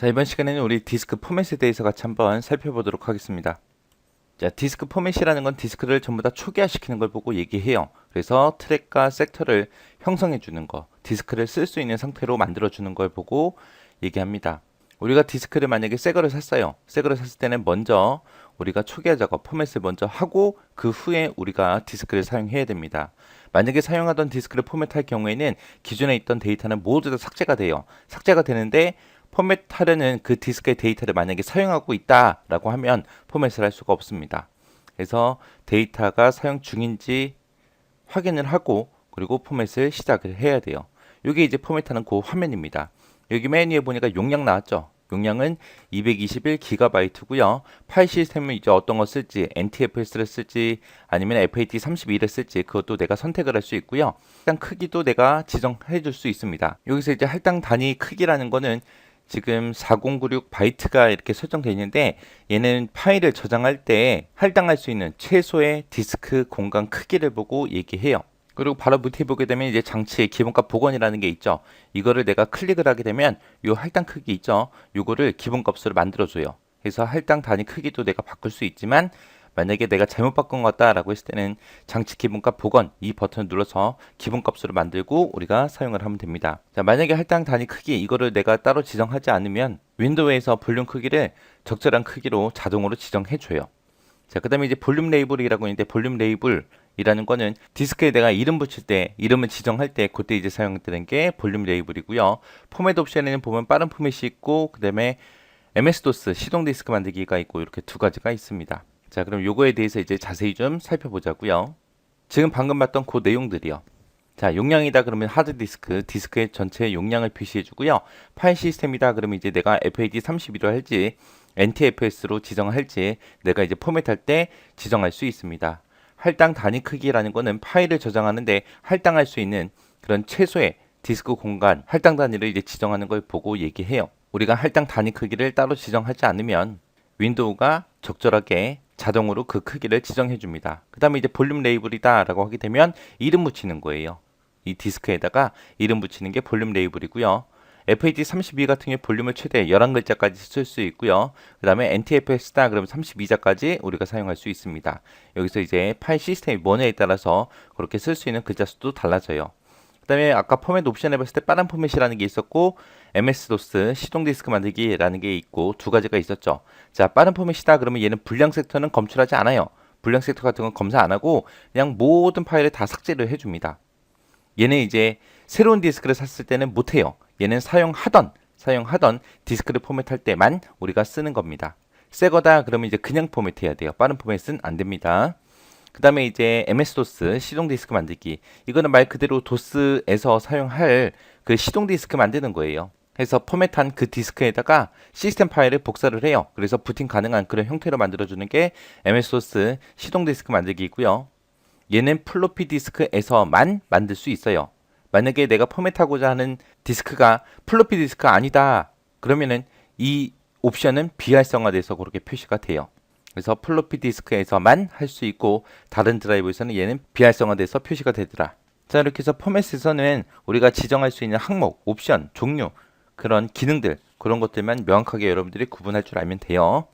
자, 이번 시간에는 우리 디스크 포맷에 대해서 같이 한번 살펴보도록 하겠습니다. 자, 디스크 포맷이라는 건 디스크를 전부 다 초기화시키는 걸 보고 얘기해요. 그래서 트랙과 섹터를 형성해 주는 거, 디스크를 쓸 수 있는 상태로 만들어 주는 걸 보고 얘기합니다. 우리가 디스크를 만약에 새 거를 샀어요. 새 거를 샀을 때는 먼저 우리가 초기화 작업, 포맷을 먼저 하고 그 후에 우리가 디스크를 사용해야 됩니다. 만약에 사용하던 디스크를 포맷할 경우에는 기존에 있던 데이터는 모두 다 삭제가 돼요. 삭제가 되는데 포맷하려는 그 디스크의 데이터를 만약에 사용하고 있다라고 하면 포맷을 할 수가 없습니다. 그래서 데이터가 사용 중인지 확인을 하고 그리고 포맷을 시작을 해야 돼요. 이게 이제 포맷하는 그 화면입니다. 여기 맨 위에 보니까 용량 나왔죠. 용량은 221GB고요. 파일 시스템은 이제 어떤 거 쓸지, NTFS를 쓸지, 아니면 FAT32를 쓸지 그것도 내가 선택을 할 수 있고요. 일단 크기도 내가 지정해 줄 수 있습니다. 여기서 이제 할당 단위 크기라는 거는 지금 4096 바이트가 이렇게 설정되어 있는데 얘는 파일을 저장할 때 할당할 수 있는 최소의 디스크 공간 크기를 보고 얘기해요. 그리고 바로 밑에 보게 되면 이제 장치의 기본값 복원이라는 게 있죠. 이거를 내가 클릭을 하게 되면 요 할당 크기 있죠. 요거를 기본값으로 만들어줘요. 그래서 할당 단위 크기도 내가 바꿀 수 있지만 만약에 내가 잘못 바꾼 것 같다라고 했을 때는 장치 기본값 복원 이 버튼을 눌러서 기본값으로 만들고 우리가 사용을 하면 됩니다. 자, 만약에 할당 단위 크기 이거를 내가 따로 지정하지 않으면 윈도우에서 볼륨 크기를 적절한 크기로 자동으로 지정해 줘요. 자, 그 다음에 이제 볼륨 레이블이라고 있는데 볼륨 레이블 이라는 거는 디스크에 내가 이름 붙일 때 이름을 지정할 때 그때 이제 사용되는 게 볼륨 레이블이고요. 포맷 옵션에는 보면 빠른 포맷이 있고 그다음에 MS-DOS 시동 디스크 만들기가 있고 이렇게 두 가지가 있습니다. 자, 그럼 요거에 대해서 이제 자세히 좀 살펴보자고요. 지금 방금 봤던 그 내용들이요. 자, 용량이다 그러면 하드디스크, 디스크의 전체 용량을 표시해 주고요. 파일 시스템이다 그러면 이제 내가 FAD 32로 할지 NTFS로 지정할지 내가 이제 포맷할 때 지정할 수 있습니다. 할당 단위 크기라는 거는 파일을 저장하는데 할당할 수 있는 그런 최소의 디스크 공간 할당 단위를 이제 지정하는 걸 보고 얘기해요. 우리가 할당 단위 크기를 따로 지정하지 않으면 윈도우가 적절하게 자동으로 그 크기를 지정해 줍니다. 그 다음에 이제 볼륨 레이블이다 라고 하게 되면 이름 붙이는 거예요. 이 디스크에다가 이름 붙이는 게 볼륨 레이블이고요. FAT 32 같은 경우 볼륨을 최대 11글자까지 쓸 수 있고요. 그 다음에 NTFS다 그러면 32자까지 우리가 사용할 수 있습니다. 여기서 이제 파일 시스템이 뭐냐에 따라서 그렇게 쓸 수 있는 글자 수도 달라져요. 그 다음에 아까 포맷 옵션 해봤을 때 빠른 포맷이라는 게 있었고 MS-DOS 시동 디스크 만들기라는 게 있고 두 가지가 있었죠. 자 빠른 포맷이다 그러면 얘는 불량 섹터는 검출하지 않아요. 불량 섹터 같은 건 검사 안 하고 그냥 모든 파일을 다 삭제를 해줍니다. 얘는 이제 새로운 디스크를 샀을 때는 못해요. 얘는 사용하던 사용하던 디스크를 포맷할 때만 우리가 쓰는 겁니다. 새 거다 그러면 이제 그냥 포맷해야 돼요. 빠른 포맷은 안 됩니다. 그 다음에 이제 MS-DOS 시동 디스크 만들기 이거는 말 그대로 도스에서 사용할 그 시동 디스크 만드는 거예요. 해서 포맷한 그 디스크에다가 시스템 파일을 복사를 해요. 그래서 부팅 가능한 그런 형태로 만들어주는 게 MS-DOS 시동 디스크 만들기이고요. 얘는 플로피 디스크에서만 만들 수 있어요. 만약에 내가 포맷하고자 하는 디스크가 플로피 디스크가 아니다. 그러면은 이 옵션은 비활성화돼서 그렇게 표시가 돼요. 그래서 플로피 디스크에서만 할 수 있고 다른 드라이브에서는 얘는 비활성화돼서 표시가 되더라. 자 이렇게 해서 포맷에서는 우리가 지정할 수 있는 항목, 옵션, 종류 그런 기능들 그런 것들만 명확하게 여러분들이 구분할 줄 알면 돼요.